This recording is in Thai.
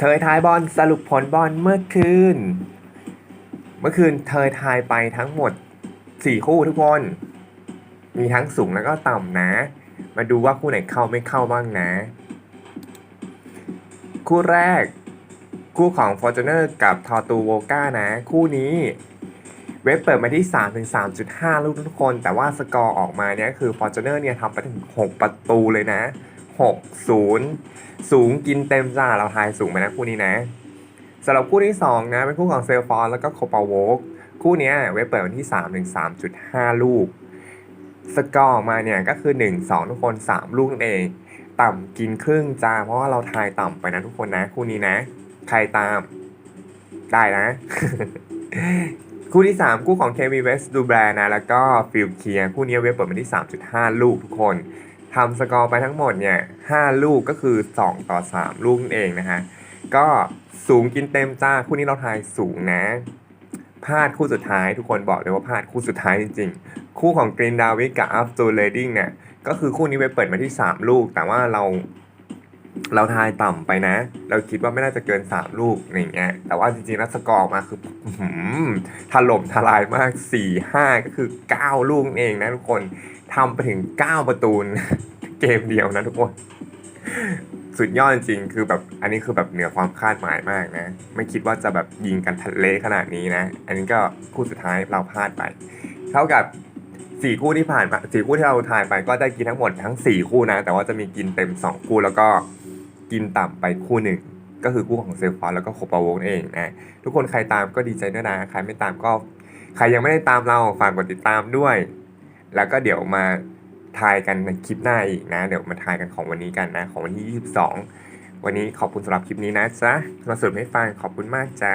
เทยทายบอลสรุปผลบอลเมื่อคืน เมื่อคืนเทยทายไปทั้งหมด 4 คู่ทุกคน มีทั้งสูงแล้วก็ต่ำนะ มาดูว่าคู่ไหนเข้าไม่เข้าบ้างนะ คู่แรก คู่ของ Fortuner กับทอตูโวก้านะ คู่นี้ เว็บเปิดมาที่3ถึง3.5 ลูกทุกคน แต่ว่าสกอร์ออกมาเนี่ยคือ Fortuner เนี่ยทำไปถึง 6 ประตูเลยนะ 6 0 สูงกินเต็มจ้าเราทายสูงไปนะคู่นี้นะสำหรับคู่ที่ 2 นะ เป็นคู่ของเซลฟอนแล้วก็โคปาโวกคู่นี้เว็บเปิดมาที่3ถึง3.5 ลูก สกอร์ออกมาเนี่ยก็คือ 1 2 ทุกคน 3 ลูกนั่นเอง ต่ำกินครึ่งจ้า เพราะว่าเราทายต่ำไปนะทุกคนนะ คู่นี้นะ ใครตาม ได้นะ คู่ที่ 3 คู่ของเคมีเวสดูแบรนะ แล้วก็ฟิลเคีย คู่นี้เว็บเปิดมาที่ 3.5 ลูกทุกคน ทำสกอร์ไปทั้งหมดเนี่ย5ลูกก็คือ 2 ต่อ 3 ลูกนั่นเองนะฮะ ก็สูงกินเต็มจ้าคู่นี้เราทายสูงนะพลาดคู่สุดท้ายทุกคนบอกเลยว่าพลาดคู่สุดท้ายจริงๆ คู่ของกรีนดาวิกกับอัฟตูเลดิ้งเนี่ยก็คือคู่นี้ไวเปิดมาที่ 3 ลูก แต่ว่าเรา เราทายต่ำไปนะ เราคิดว่าไม่น่าจะเกิน 3 ลูกอย่างเงี้ย แต่ว่าจริงๆแล้วสกอร์มาคือถล่มทลายมาก 4 5 ก็คือ 9 ลูกเองนะทุกคนทำไปถึง 9 ประตูนเกมเดียวนะทุกคน สุดยอดจริงๆคือแบบอันนี้คือแบบเหนือความคาดหมายมากนะ ไม่คิดว่าจะแบบยิงกันทะเลขนาดนี้นะ อันนี้ก็คู่สุดท้ายเราพลาดไป เท่ากับสี่คู่ที่ผ่านมาสี่คู่ที่เราทายไปก็ได้กินทั้งหมดทั้งสี่คู่นะ แต่ว่าจะมีกินเต็มสองคู่แล้วก็ กินต่ำไปคู่หนึ่ง ก็คือคู่ของเซลฟอนแล้วก็โคปาโวงเองนะทุกคนใครตามก็ดีใจด้วยนะใครไม่ตามก็ ใครยังไม่ได้ตามเราฝากกดติดตามด้วย แล้วก็เดี๋ยวมาทายกันในคลิปหน้าอีกนะ เดี๋ยวมาทายกันของวันนี้กันนะ ของวันที่ 22 วันนี้ขอบคุณสำหรับคลิปนี้นะจ๊ะมาสรุปให้ฟังขอบคุณมากจ้า